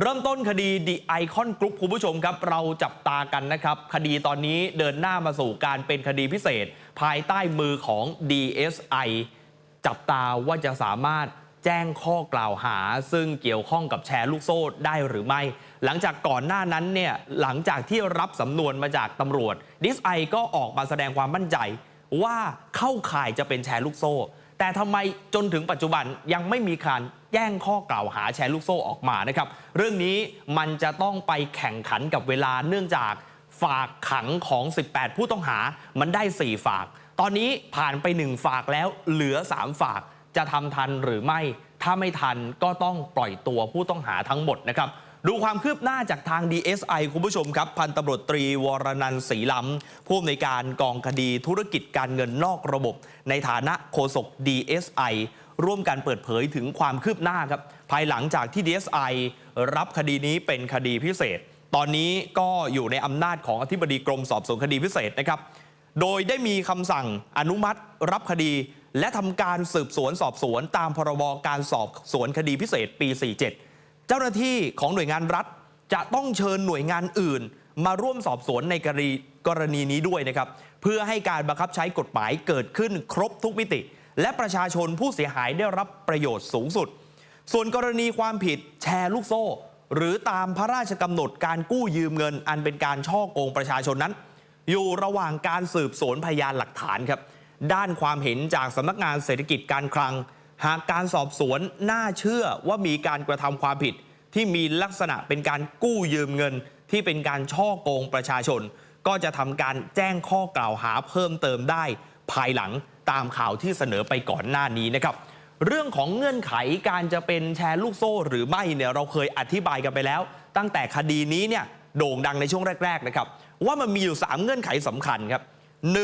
เริ่มต้นคดีดีไอคอนกรุ๊ปคุณผู้ชมครับ เราจับตากันนะครับ คดีตอนนี้เดินหน้ามาสู่การเป็นคดีพิเศษ ภายใต้มือของ DSI จับตาว่าจะสามารถแจ้งข้อกล่าวหา ซึ่งเกี่ยวข้องกับแชร์ลูกโซ่ได้หรือไม่ หลังจากก่อนหน้านั้นเนี่ยหลังจากที่รับสำนวนมาจากตำรวจ DSI ก็ออกมาแสดงความมั่นใจ ว่าเข้าข่ายจะเป็นแชร์ลูกโซ่ แต่ทำไมจนถึงปัจจุบันยังไม่มีการ แจ้งข้อกล่าวหาแชร์ลูกโซ่ออกมานะครับ เรื่องนี้มันจะต้องไปแข่งขันกับเวลาเนื่องจากฝากขังของ 18 ผู้ต้องหา มันได้ 4 ฝาก ตอนนี้ผ่านไป 1 ฝากแล้วเหลือ 3 ฝากจะทำทันหรือไม่ ถ้าไม่ทันก็ต้องปล่อยตัวผู้ต้องหาทั้งหมดนะครับ ดูความคืบหน้าจากทาง DSI คุณผู้ชมครับ พันตำรวจตรีวรนันท์ศรีล้ำผู้อำนวยการกองคดีธุรกิจการเงินนอกระบบ ในฐานะโฆษก DSI ร่วมกันเปิดเผยถึงความคืบหน้าครับภายหลังจากที่ DSI รับคดีนี้เป็นคดีพิเศษ ตอนนี้ก็อยู่ในอำนาจของอธิบดีกรมสอบสวนคดีพิเศษนะครับโดยได้มีคำสั่งอนุมัติรับคดี และทำการสืบสวนสอบสวนตามพรบการสอบสวนคดีพิเศษปี 47 เจ้าหน้าที่ของหน่วยงานรัฐ จะต้องเชิญหน่วยงานอื่น มาร่วมสอบสวนในกรณีกรณีนี้ด้วยนะครับ เพื่อให้การบังคับใช้กฎหมายเกิดขึ้นครบทุกมิติ และประชาชนผู้เสียหายได้รับประโยชน์สูงสุด ส่วนกรณีความผิดแชร์ลูกโซ่ หรือตามพระราชกำหนดการกู้ยืมเงิน อันเป็นการช่อโกงประชาชนนั้น อยู่ระหว่างการสืบสวนพยานหลักฐานครับ ด้านความเห็นจากสำนักงานเศรษฐกิจการคลัง หากการสอบสวนน่าเชื่อว่ามีการกระทำความผิด ที่มีลักษณะเป็นการกู้ยืมเงิน ที่เป็นการช่อโกงประชาชน ก็จะทำการแจ้งข้อกล่าวหาเพิ่มเติมได้ภายหลังตามข่าวที่เสนอไปก่อนหน้านี้นะครับเรื่องของเงื่อนไขการจะเป็นแชร์ลูกโซ่หรือไม่เนี่ยเราเคยอธิบายกันไปแล้ว ตั้งแต่คดีนี้เนี่ยโด่งดังในช่วงแรกๆนะครับว่ามันมีอยู่ 3 เงื่อนไขสำคัญครับ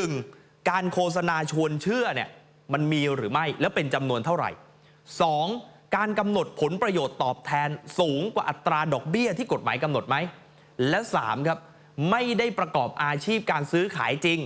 1. การโฆษณาชวนเชื่อเนี่ยมันมีหรือไม่แล้วเป็นจำนวนเท่าไหร่ 2. การกำหนดผลประโยชน์ตอบแทนสูงกว่าอัตราดอกเบี้ยที่กฎหมายกำหนดไหม และ 3 ครับไม่ได้ประกอบอาชีพการซื้อขายจริง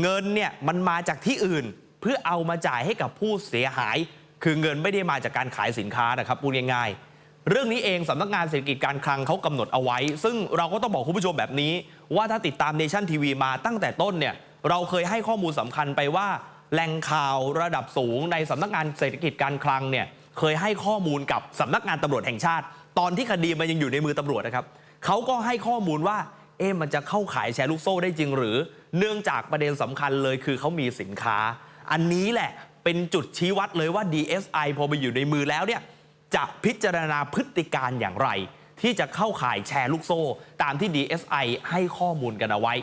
เงินเนี่ยมันมาจากที่อื่น เพื่อเอามาจ่ายให้กับผู้เสียหาย คือเงินไม่ได้มาจากการขายสินค้านะครับพูดง่ายๆ เรื่องนี้เองสำนักงานเศรษฐกิจการคลังเขากำหนดเอาไว้ ซึ่งเราก็ต้องบอกคุณผู้ชมแบบนี้ ว่าถ้าติดตามเนชั่นทีวีมาตั้งแต่ต้นเนี่ยเราเคยให้ข้อมูลสำคัญไปว่าแหล่งข่าวระดับสูงในสำนักงานเศรษฐกิจการคลังเนี่ยเคยให้ข้อมูลกับสำนักงานตำรวจแห่งชาติ ตอนที่คดีมันยังอยู่ในมือตำรวจนะครับเขาก็ให้ข้อมูลว่าเอ๊ะมันจะเข้าขายแชร์ลูกโซ่ได้จริงหรือ เนื่องจากประเด็นสำคัญเลยคือเขามีสินค้า อันนี้แหละเป็นจุดชี้วัดเลยว่า DSI พอไปอยู่ในมือแล้วเนี่ยจะพิจารณาพฤติการอย่างไร ที่จะเข้าข่ายแชร์ลูกโซ่ ตามที่ DSI ให้ข้อมูลกันเอาไว้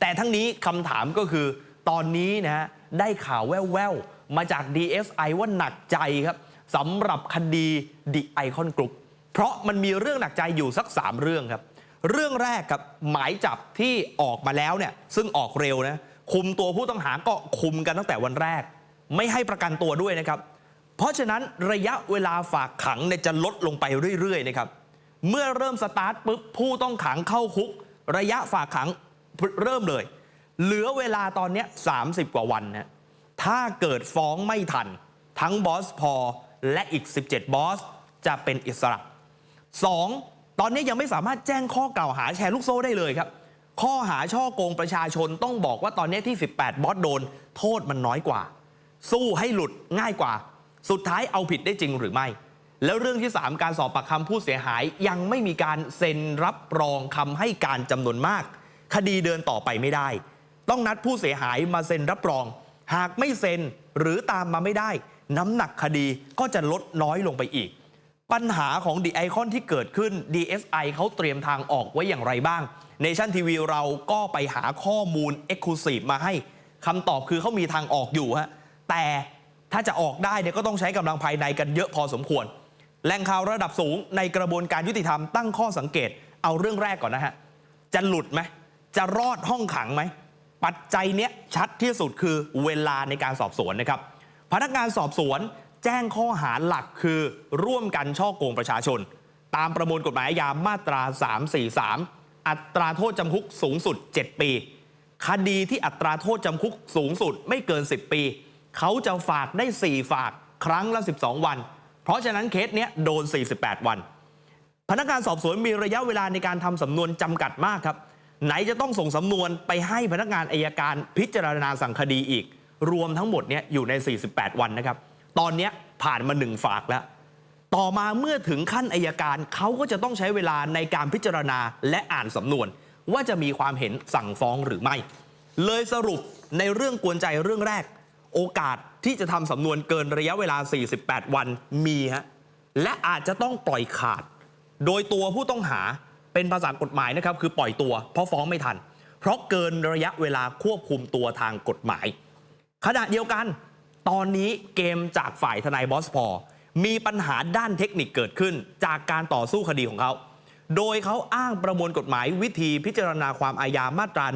แต่ทั้งนี้คำถามก็คือ ตอนนี้นะได้ข่าวแว่วๆ มาจาก DSI ว่าหนักใจครับสำหรับคดี The Icon Group เพราะมันมีเรื่องหนักใจอยู่สัก 3 เรื่องครับ เรื่องแรกกับหมายจับที่ออกมาแล้วเนี่ยซึ่งออกเร็วนะ คุมตัวผู้ต้องหาก็คุมกันตั้งแต่วันแรก ไม่ให้ประกันตัวด้วยนะครับ เพราะฉะนั้นระยะเวลาฝากขังเนี่ยจะลดลงไปเรื่อยๆนะครับเมื่อเริ่มสตาร์ทปุ๊บผู้ต้องขังเข้าคุก ระยะฝากขังเริ่มเลย เหลือเวลาตอนนี้ 30 กว่าวันนะถ้าเกิดฟ้องไม่ทัน ทั้งบอสพอและอีก 17 บอส จะเป็นอิสระ 2. ตอนนี้ยังไม่สามารถแจ้งข้อกล่าวหาแชร์ลูกโซ่ได้เลยครับ ข้อหาช่อโกงประชาชนต้องบอกว่าตอนนี้ที่ 18 บอสโดน โทษมันน้อยกว่า สู้ให้หลุดง่ายกว่า สุดท้ายเอาผิดได้จริงหรือไม่ แล้วเรื่องที่ 3 การสอบปากคำผู้เสียหายยังไม่มีการเซ็นรับรองคำให้การจำนวนมาก คดีเดินต่อไปไม่ได้ ต้องนัดผู้เสียหายมาเซ็นรับรอง หากไม่เซ็นหรือตามมาไม่ได้ น้ำหนักคดีก็จะลดน้อยลงไปอีก ปัญหาของ The Icon ที่เกิดขึ้น DSI เขาเตรียมทางออกไว้อย่างไรบ้าง Nation TV เราก็ไปหาข้อมูล Exclusive มาให้คำตอบคือเขามีทางออกอยู่ฮะแต่ถ้าจะออกได้เนี่ยก็ต้องใช้กำลังภายในกันเยอะพอสมควรแหล่งข่าวระดับสูงในกระบวนการยุติธรรมตั้งข้อสังเกตเอาเรื่องแรกก่อนนะฮะจะหลุดไหมจะรอดห้องขังไหมปัจจัยเนี้ยชัดที่สุดคือเวลาในการสอบสวนนะครับพนักงานสอบสวน แจ้งข้อหาหลักคือร่วมกันช่อโกงประชาชน ตามประมวลกฎหมายอาญามาตรา 343 อัตราโทษจำคุกสูงสุด 7 ปี คดีที่อัตราโทษจำคุกสูงสุดไม่เกิน 10 ปี เขาจะฝากได้ 4 ฝากครั้งละ 12 วัน เพราะฉะนั้นเคสเนี้ยโดน 48 วัน พนักงานสอบสวนมีระยะเวลาในการทำสำนวนจำกัดมากครับไหนจะต้องส่งสำนวนไปให้พนักงานอายการพิจารณาสั่งคดีอีก รวมทั้งหมดเนี่ยอยู่ใน 48 วันนะครับ ตอนนี้ผ่านมาหนึ่งฝากแล้ว ต่อมาเมื่อถึงขั้นอายการเขาก็จะต้องใช้เวลาในการพิจารณาและอ่านสำนวน ว่าจะมีความเห็นสั่งฟ้องหรือไม่ เลยสรุปในเรื่องกวนใจเรื่องแรก โอกาสที่จะทำสำนวนเกินระยะเวลา 48 วันมีฮะและอาจจะต้องปล่อยขาด โดยตัวผู้ต้องหาเป็นภาษากฎหมายนะครับคือปล่อยตัว เพราะฟ้องไม่ทัน เพราะเกินระยะเวลาควบคุมตัวทางกฎหมาย ขณะเดียวกัน ตอนนี้เกมจากฝ่ายทนายบอสพอ มีปัญหาด้านเทคนิคเกิดขึ้น จากการต่อสู้คดีของเขา โดยเขาอ้างประมวลกฎหมายวิธีพิจารณาความอาญามาตรา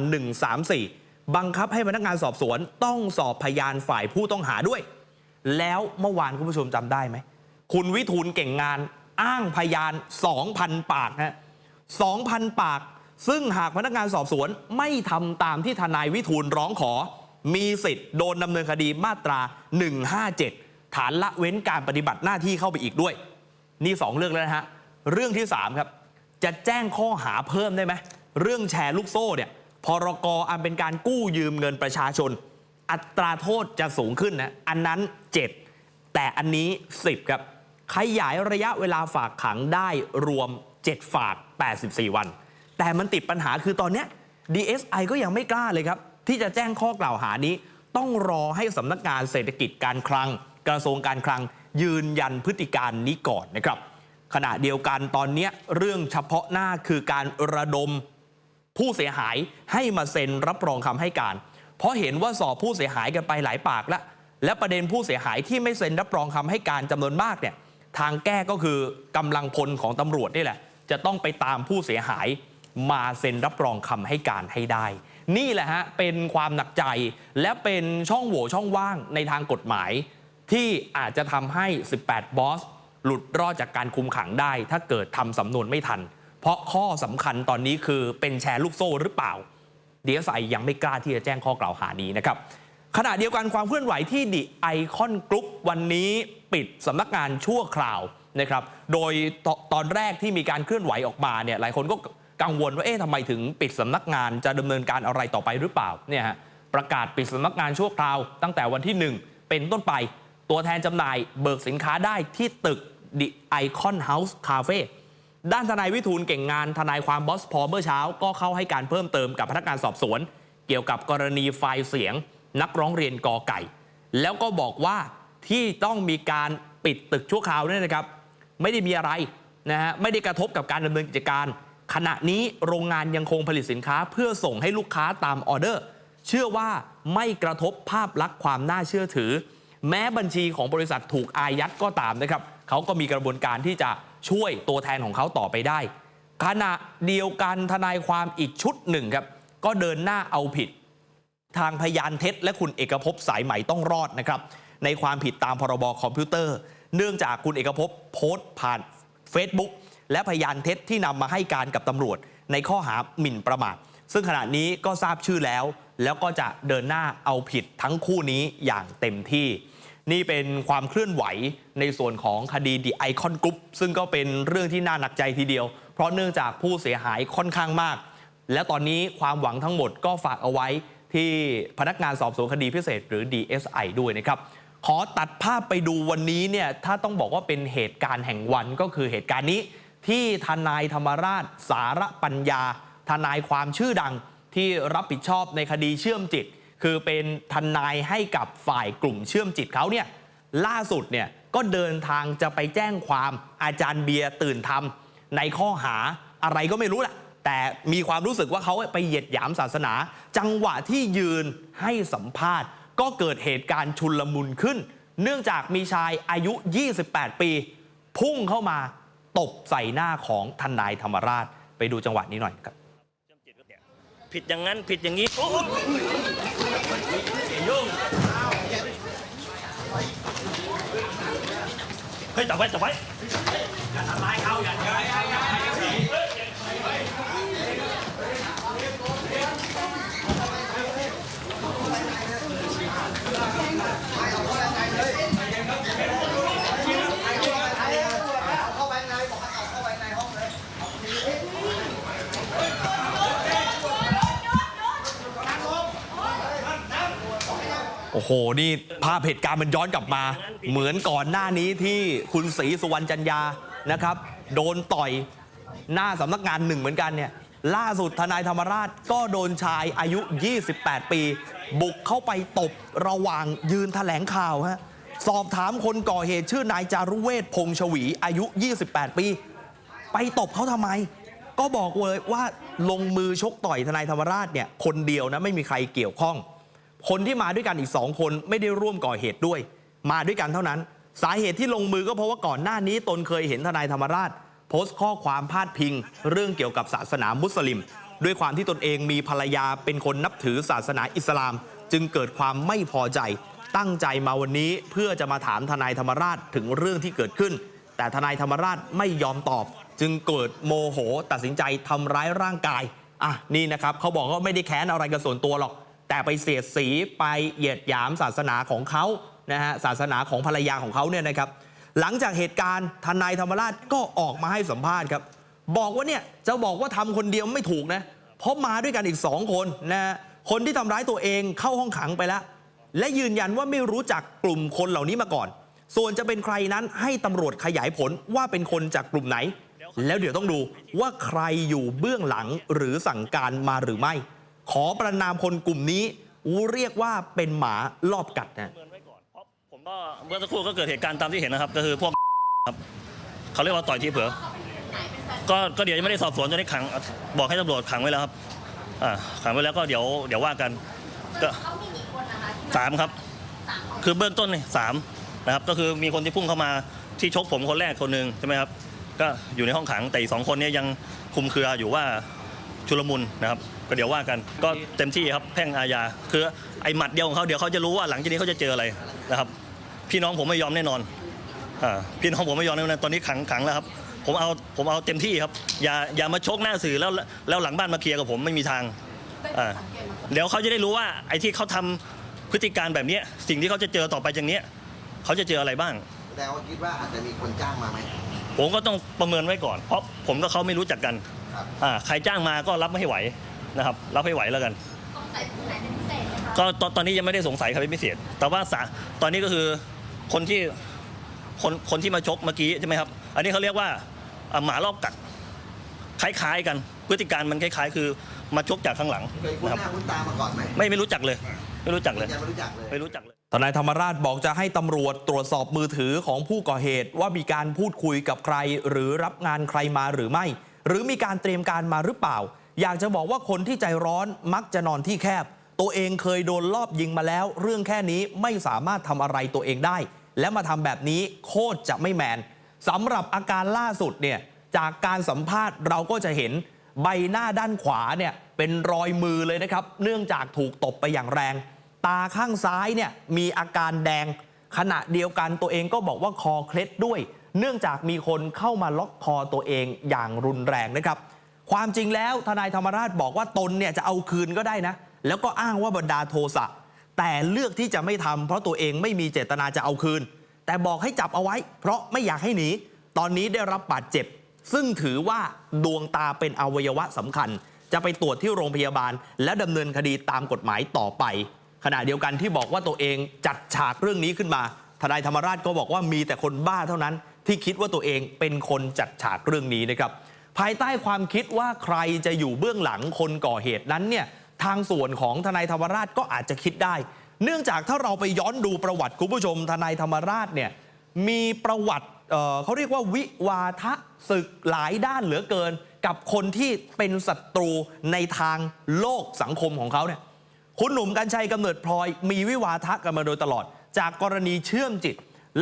134 บังคับให้พนักงานสอบสวนต้องสอบพยานฝ่ายผู้ต้องหาด้วย แล้วเมื่อวานคุณผู้ชมจำได้ไหม คุณวิทูลเก่งงานอ้างพยาน 2,000 ปากฮะ2,000 ปาก ซึ่งหากพนักงานสอบสวนไม่ทำตามที่ทนายวิทูลร้องขอ มีสิทธิ์โดนดำเนินคดีมาตรา 157 ฐานละเว้นการปฏิบัติหน้าที่เข้าไปอีกด้วย นี่ 2 เรื่องแล้วนะฮะ เรื่องที่ 3 ครับ จะแจ้งข้อหาเพิ่มได้ไหม เรื่องแชร์ลูกโซ่เนี่ยพรกอันเป็นการกู้ยืมเงินประชาชน อัตราโทษจะสูงขึ้นนะ อันนั้น 7 แต่อันนี้ 10 ครับ ขยายระยะเวลาฝากขังได้รวม 7 ฝาก 84 วัน แต่มันติดปัญหาคือตอนเนี้ย DSI ก็ยังไม่กล้าเลยครับ ที่จะแจ้งข้อกล่าวหานี้ ต้องรอให้สำนักงานเศรษฐกิจการคลัง กระทรวงการคลัง ยืนยันพฤติการนี้ก่อนนะครับ ขณะเดียวกันตอนนี้เรื่องเฉพาะหน้าคือการระดมผู้เสียหายให้มาเซ็นรับรองคำให้การ เพราะเห็นว่าสอบผู้เสียหายกันไปหลายปากแล้วและประเด็นผู้เสียหายที่ไม่เซ็นรับรองคำให้การจำนวนมากเนี่ยทางแก้ก็คือกำลังพลของตำรวจนี่แหละ จะต้องไปตามผู้เสียหายมาเซ็นรับรองคำให้การให้ได้ นี่แหละฮะเป็นความหนักใจและเป็นช่องโหว่ช่องว่างในทางกฎหมาย ที่อาจจะทำให้ 18 บอส หลุดรอดจากการคุมขังได้ ถ้าเกิดทำสำนวนไม่ทัน เพราะข้อสำคัญตอนนี้คือเป็นแชร์ลูกโซ่หรือเปล่า เดียสไอยังไม่กล้าที่จะแจ้งข้อกล่าวหานี้นะครับขณะเดียวกันความเคลื่อนไหวที่ดิไอคอนกรุ๊ปวันนี้ปิดสำนักงานชั่วคราวนะครับ โดยตตอนแรกที่มีการเคลื่อนไหวออกมาเนี่ยหลายคนก็ กังวลว่าเอ๊ะทำไมถึงปิดสำนักงานจะดำเนินการอะไรต่อไปหรือเปล่าเนี่ยฮะประกาศปิดสำนักงานชั่วคราว ตั้งแต่วันที่ 1 เป็นต้นไป ตัวแทนจำหน่ายเบิกสินค้าได้ที่ตึก The Icon House Cafe ด้านทนายวิทูลเก่งงานทนายความบอสพอเมื่อเช้าก็เข้าให้การเพิ่มเติมกับพนักงานสอบสวน เกี่ยวกับกรณีไฟล์เสียง นักร้องเรียนกอไก่ แล้วก็บอกว่าที่ต้องมีการปิดตึกชั่วคราวเนี่ยนะครับ ไม่ได้มีอะไรนะฮะไม่ได้กระทบกับการดำเนินกิจการ ขณะนี้โรงงานยังคงผลิตสินค้าเพื่อส่งให้ลูกค้าตามออเดอร์ เชื่อว่าไม่กระทบภาพลักษณ์ความน่าเชื่อถือ แม้บัญชีของบริษัทถูกอายัดก็ตามนะครับเขาก็มีกระบวนการที่จะช่วยตัวแทนของเขาต่อไปได้ ขณะเดียวกันทนายความอีกชุดหนึ่งครับก็เดินหน้าเอาผิด ทางพยานเท็จ และคุณเอกภพสายไหมต้องรอดนะครับในความผิดตามพรบคอมพิวเตอร์ เนื่องจากคุณเอกภพโพสต์ผ่าน Facebook และพยานเท็จที่นำมาให้การกับตำรวจ ในข้อหาหมิ่นประมาทซึ่งขณะนี้ก็ทราบชื่อแล้ว แล้วก็จะเดินหน้าเอาผิดทั้งคู่นี้อย่างเต็มที่ นี่เป็นความเคลื่อนไหวในส่วนของคดีดีไอคอนกรุ๊ปซึ่งก็เป็นเรื่องที่น่าหนักใจทีเดียว เพราะเนื่องจากผู้เสียหายค่อนข้างมาก และตอนนี้ความหวังทั้งหมดก็ฝากเอาไว้ที่พนักงานสอบสวนคดีพิเศษหรือ DSI ด้วยนะครับ ขอตัดภาพไปดูวันนี้เนี่ยถ้าต้องบอกว่าเป็นเหตุการณ์แห่งวันก็คือเหตุการณ์นี้ ที่ทนายธรรมราชสารปัญญา ทนายความชื่อดังที่รับผิดชอบในคดีเชื่อมจิต คือเป็นทนายให้กับฝ่ายกลุ่มเชื่อมจิตเขาเนี่ยล่าสุดเนี่ยก็เดินทางจะไปแจ้งความอาจารย์เบียร์ตื่นทำในข้อหาอะไรก็ไม่รู้แหละแต่มีความรู้สึกว่าเขาไปเหยียดหยามศาสนา จังหวะที่ยืนให้สัมภาษณ์ ก็เกิดเหตุการณ์ชุนลมุนขึ้น เนื่องจากมีชายอายุ 28 ปี พุ่งเข้ามา ตบใส่หน้าของทนายธรรมราช ไปดูจังหวะนี้หน่อยครับ ผิดอย่างนั้นผิดอย่างนี้โอ้ยเฮ้ยจับไว้จับไว้ นี่ภาพเหตุการณ์มันย้อนกลับมา เหมือนก่อนหน้านี้ที่คุณศรีสุวรรณจันยานะครับ โดนต่อยหน้าสำนักงานหนึ่งเหมือนกันเนี่ยล่าสุดทนายธรรมราชก็โดนชายอายุ 28 ปี บุกเข้าไปตบระหว่างยืนแถลงข่าวฮะสอบถามคนก่อเหตุชื่อนายจารุเวศพงษ์ชวี อายุ 28 ปี ไปตบเขาทำไม ก็บอกเลยว่าลงมือชกต่อยทนายธรรมราชเนี่ยคนเดียวนะไม่มีใครเกี่ยวข้อง คนที่มาด้วยกันอีกสองคนไม่ได้ร่วมก่อเหตุด้วย มาด้วยกันเท่านั้น สาเหตุที่ลงมือก็เพราะว่าก่อนหน้านี้ตนเคยเห็นทนายธรรมราช โพสต์ข้อความพาดพิง เรื่องเกี่ยวกับศาสนามุสลิม ด้วยความที่ตนเองมีภรรยาเป็นคนนับถือศาสนาอิสลาม จึงเกิดความไม่พอใจ ตั้งใจมาวันนี้เพื่อจะมาถามทนายธรรมราชถึงเรื่องที่เกิดขึ้น แต่ทนายธรรมราชไม่ยอมตอบ จึงเกิดโมโห ตัดสินใจทำร้ายร่างกายอะนี่นะครับเขาบอกว่าไม่ได้แค้นอะไรกันส่วนตัวหรอก แต่ไปเสียดสีไปเหยียดหยามศาสนาของเขานะฮะศาสนาของภรรยาของเขาเนี่ยนะครับ หลังจากเหตุการณ์ทนายธรรมราชก็ออกมาให้สัมภาษณ์ครับ บอกว่าเนี่ยจะบอกว่าทำคนเดียวไม่ถูกนะเพราะมาด้วยกันอีกสองคนนะฮะคนที่ทำร้ายตัวเองเข้าห้องขังไปแล้ว และยืนยันว่าไม่รู้จักกลุ่มคนเหล่านี้มาก่อน ส่วนจะเป็นใครนั้นให้ตำรวจขยายผลว่าเป็นคนจากกลุ่มไหน แล้วเดี๋ยวต้องดูว่าใครอยู่เบื้องหลังหรือสั่งการมาหรือไม่ ขอประนามคนกลุ่มนี้เรียกว่าเป็นหมารอบกัดนะเมินไว้ก่อนเพราะผมก็เมื่อสักครู่ก็เกิดเหตุการณ์ตามที่เห็นนะครับ ก็คือพวกครับเขาเรียกว่าต่อยทีเผลอก็ก็เดี๋ยวยังไม่ได้สอบสวนจนได้ขังบอกให้ตำรวจขังไว้แล้วครับอ่าขังไว้แล้วก็เดี๋ยวเดี๋ยวว่ากัน ก็สามครับ คือเบื้องต้นนี่สามนะครับ ก็คือมีคนที่พุ่งเข้ามาที่ชกผมคนแรกคนหนึ่งใช่ไหมครับ ก็อยู่ในห้องขังแต่อีกสองคนเนี้ยังคลุมเครืออยู่ว่าชุลมุนนะครับ ก็เดี๋ยวว่ากันก็เต็มที่ครับแพ่งอาญาคือไอ้หมัดเดียวของเขาเดี๋ยวเขาจะรู้ว่าหลังจากนี้เขาจะเจออะไรนะครับ พี่น้องผมไม่ยอมแน่นอนอ่าพี่น้องผมไม่ยอมแน่นอนตอนนี้ขังขังแล้วครับ ผมเอาผมเอาเต็มที่ครับอย่าอย่ามาชกหน้าสื่อแล้วแล้วหลังบ้านมาเคลียร์กับผมไม่มีทางอ่าเดี๋ยวเขาจะได้รู้ว่าไอ้ที่เขาทำพฤติการแบบเนี้ยสิ่งที่เขาจะเจอต่อไปจากเนี้ยเขาจะเจออะไรบ้างแสดงว่าคิดว่าอาจจะมีคนจ้างมาไหมผมก็ต้องประเมินไว้ก่อน เพราะผมกับเขาไม่รู้จักกันครับอ่าใครจ้างมาก็รับไม่ให้ไหว นะครับรับให้ไหวแล้วกันก็ตอนตอนนี้ยังไม่ได้สงสัยใครเป็นพิเศษ แต่ว่าสาตอนนี้ก็คือคนที่คนคนที่มาชกเมื่อกี้ใช่ไหมครับ อันนี้เขาเรียกว่าอ่าหมารอบกัดคล้ายๆกัน พฤติการมันคล้ายๆ คือมาชกจากข้างหลังเคยคุ้นนะครับหน้าคุ้นตามาก่อนไหมไม่ไม่รู้จักเลย ไม่รู้จักเลย ยังไม่รู้จักเลย ไม่รู้จักเลย ทนายธรรมราชบอกจะให้ตำรวจตรวจสอบมือถือของผู้ก่อเหตุ ว่ามีการพูดคุยกับใคร หรือรับงานใครมาหรือไม่ หรือมีการเตรียมการมาหรือเปล่า อยากจะบอกว่าคนที่ใจร้อนมักจะนอนที่แคบ ตัวเองเคยโดนลอบยิงมาแล้ว เรื่องแค่นี้ไม่สามารถทำอะไรตัวเองได้ และมาทำแบบนี้โคตรจะไม่แมนสำหรับอาการล่าสุดเนี่ยจากการสัมภาษณ์เราก็จะเห็นใบหน้าด้านขวาเนี่ยเป็นรอยมือเลยนะครับ เนื่องจากถูกตบไปอย่างแรง ตาข้างซ้ายเนี่ยมีอาการแดง ขณะเดียวกันตัวเองก็บอกว่าคอเคล็ดด้วย เนื่องจากมีคนเข้ามาล็อกคอตัวเองอย่างรุนแรงนะครับ ความจริงแล้วทนายธรรมราชบอกว่าตนเนี่ยจะเอาคืนก็ได้นะ แล้วก็อ้างว่าบรรดาโทสะแต่เลือกที่จะไม่ทำเพราะตัวเองไม่มีเจตนาจะเอาคืน แต่บอกให้จับเอาไว้ เพราะไม่อยากให้หนีตอนนี้ได้รับบาดเจ็บ ซึ่งถือว่าดวงตาเป็นอวัยวะสำคัญ จะไปตรวจที่โรงพยาบาล และดำเนินคดีตามกฎหมายต่อไป ขณะเดียวกันที่บอกว่าตัวเองจัดฉากเรื่องนี้ขึ้นมาทนายธรรมราชก็บอกว่ามีแต่คนบ้าเท่านั้น ที่คิดว่าตัวเองเป็นคนจัดฉากเรื่องนี้นะครับ ภายใต้ความคิดว่าใครจะอยู่เบื้องหลังคนก่อเหตุนั้นเนี่ยทางส่วนของทนายธรรมราชก็อาจจะคิดได้ เนื่องจากถ้าเราไปย้อนดูประวัติคุณผู้ชม ทนายธรรมราชเนี่ยมีประวัติเเขาเรียกว่าวิวาทะศึกหลายด้านเหลือเกิน กับคนที่เป็นศัตรูในทางโลกสังคมของเขาเนี่ยคุณหนุ่มกัญชัยกำเนิดพลอย มีวิวาทะกันมาโดยตลอด จากกรณีเชื่อมจิต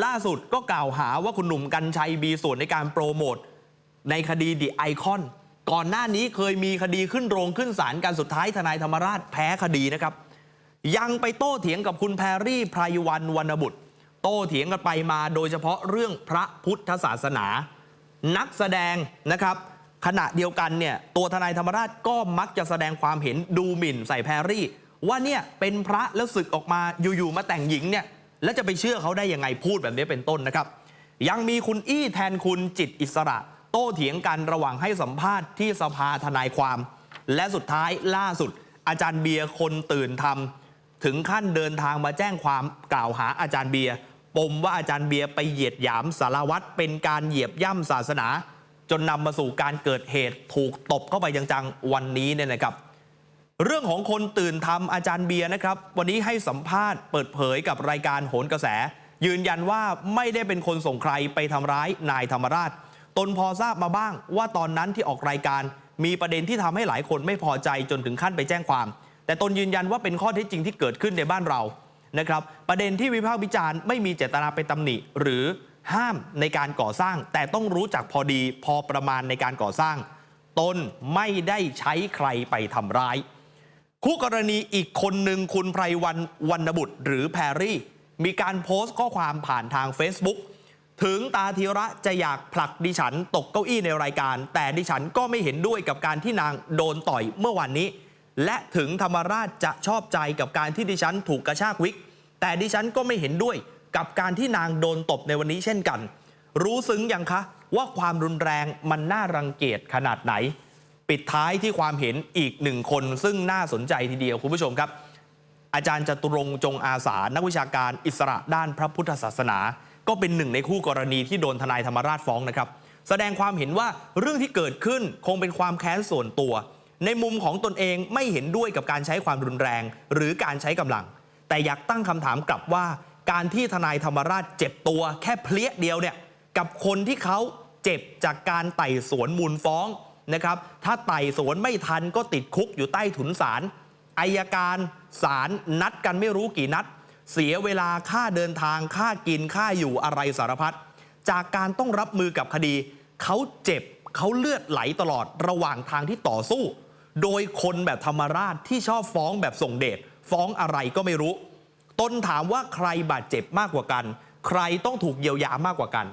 ล่าสุดก็กล่าวหาว่าคุณหนุ่มกัญชัยมีส่วนในการโปรโมท ในคดีดิไอคอน ก่อนหน้านี้เคยมีคดีขึ้นโรงขึ้นศาลการสุดท้ายทนายธรรมราชแพ้คดีนะครับ ยังไปโต้เถียงกับคุณแพรรี่ไพรวันวรรณบุตร โต้เถียงกันไปมาโดยเฉพาะเรื่องพระพุทธศาสนา นักแสดงนะครับ ขณะเดียวกันเนี่ยตัวทนายธรรมราชก็มักจะแสดงความเห็นดูหมิ่นใส่แพรรี่ ว่าเนี่ยเป็นพระแล้วศึกออกมาอยู่ๆมาแต่งหญิงเนี่ยแล้วจะไปเชื่อเขาได้ยังไงพูดแบบนี้เป็นต้นนะครับ ยังมีคุณอี้แทนคุณจิตอิสระ โต้เถียงกันระหว่างให้สัมภาษณ์ที่สภาทนายความ และสุดท้ายล่าสุด อาจารย์เบียร์คนตื่นทำถึงขั้นเดินทางมาแจ้งความกล่าวหาอาจารย์เบียร์ปมว่าอาจารย์เบียร์ไปเหยียดหยามสารวัตรเป็นการเหยียบย่ำศาสนา จนนำมาสู่การเกิดเหตุถูกตบเข้าไปจังๆวันนี้เนี่ยนะครับ เรื่องของคนตื่นทำอาจารย์เบียร์นะครับ วันนี้ให้สัมภาษณ์เปิดเผยกับรายการโหนกระแส ยืนยันว่าไม่ได้เป็นคนส่งใครไปทำร้ายนายธรรมราช ตนพอทราบมาบ้าง ว่าตอนนั้นที่ออกรายการ มีประเด็นที่ทำให้หลายคนไม่พอใจจนถึงขั้นไปแจ้งความ แต่ตนยืนยันว่าเป็นข้อเท็จจริงที่เกิดขึ้นในบ้านเรานะครับประเด็นที่วิพากษ์วิจารณ์ไม่มีเจตนาไปตำหนิ หรือห้ามในการก่อสร้าง แต่ต้องรู้จักพอดีพอประมาณในการก่อสร้าง ตนไม่ได้ใช้ใครไปทำร้าย คู่กรณีอีกคนหนึ่งคุณไพรวันวรรณบุตร หรือแพรรี่ มีการโพสต์ข้อความผ่านทาง Facebook ถึงตาธีระจะอยากผลักดิฉันตกเก้าอี้ในรายการ แต่ดิฉันก็ไม่เห็นด้วยกับการที่นางโดนต่อยเมื่อวันนี้ และถึงธรรมราชจะชอบใจกับการที่ดิฉันถูกกระชากวิก แต่ดิฉันก็ไม่เห็นด้วยกับการที่นางโดนตบในวันนี้เช่นกัน รู้ซึ้งยังคะ ว่าความรุนแรงมันน่ารังเกียจขนาดไหน ปิดท้ายที่ความเห็นอีกหนึ่งคนซึ่งน่าสนใจทีเดียวคุณผู้ชมครับ อาจารย์จตุรงจงอาสานักวิชาการอิสระด้านพระพุทธศาสนา ก็เป็นหนึ่งในคู่กรณีที่โดนทนายธรรมราชฟ้องนะครับ แสดงความเห็นว่าเรื่องที่เกิดขึ้นคงเป็นความแค้นส่วนตัว ในมุมของตนเองไม่เห็นด้วยกับการใช้ความรุนแรง หรือการใช้กำลัง แต่อยากตั้งคำถามกลับว่า การที่ทนายธรรมราชเจ็บตัว แค่เพลี้ยเดียวเนี่ยกับคนที่เขาเจ็บจากการไต่สวนมูลฟ้องนะครับ ถ้าไต่สวนไม่ทันก็ติดคุกอยู่ใต้ถุนศาลอายการศาลนัดกันไม่รู้กี่นัด เสียเวลาค่าเดินทางค่ากินค่าอยู่อะไรสารพัดจากการต้องรับมือกับคดี เขาเจ็บเขาเลือดไหลตลอดระหว่างทางที่ต่อสู้ โดยคนแบบธรรมราชที่ชอบฟ้องแบบส่งเดชฟ้องอะไรก็ไม่รู้ ตนถามว่าใครบาดเจ็บมากกว่ากัน ใครต้องถูกเยียวยามากกว่ากัน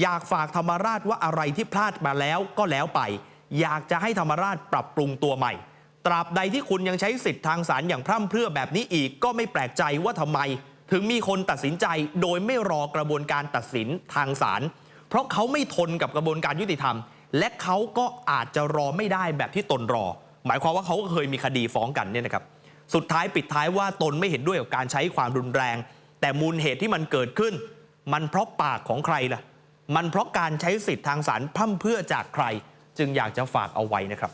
อยากฝากธรรมราชว่าอะไรที่พลาดมาแล้วก็แล้วไป อยากจะให้ธรรมราชปรับปรุงตัวใหม่ ตราบใดที่คุณยังใช้สิทธิ์ทางศาลอย่างพร่ำเพรื่อแบบนี้อีกก็ไม่แปลกใจว่าทำไม ถึงมีคนตัดสินใจโดยไม่รอกระบวนการตัดสินทางศาลเพราะเขาไม่ทนกับกระบวนการยุติธรรม และเขาก็อาจจะรอไม่ได้แบบที่ตนรอ หมายความว่าเขาก็เคยมีคดีฟ้องกันเนี่ยนะครับสุดท้ายปิดท้ายว่าตนไม่เห็นด้วยกับการใช้ความรุนแรง แต่มูลเหตุที่มันเกิดขึ้น มันเพราะปากของใครล่ะ มันเพราะการใช้สิทธิ์ทางศาลพร่ำเพื่อจากใคร จึงอยากจะฝากเอาไว้นะครับ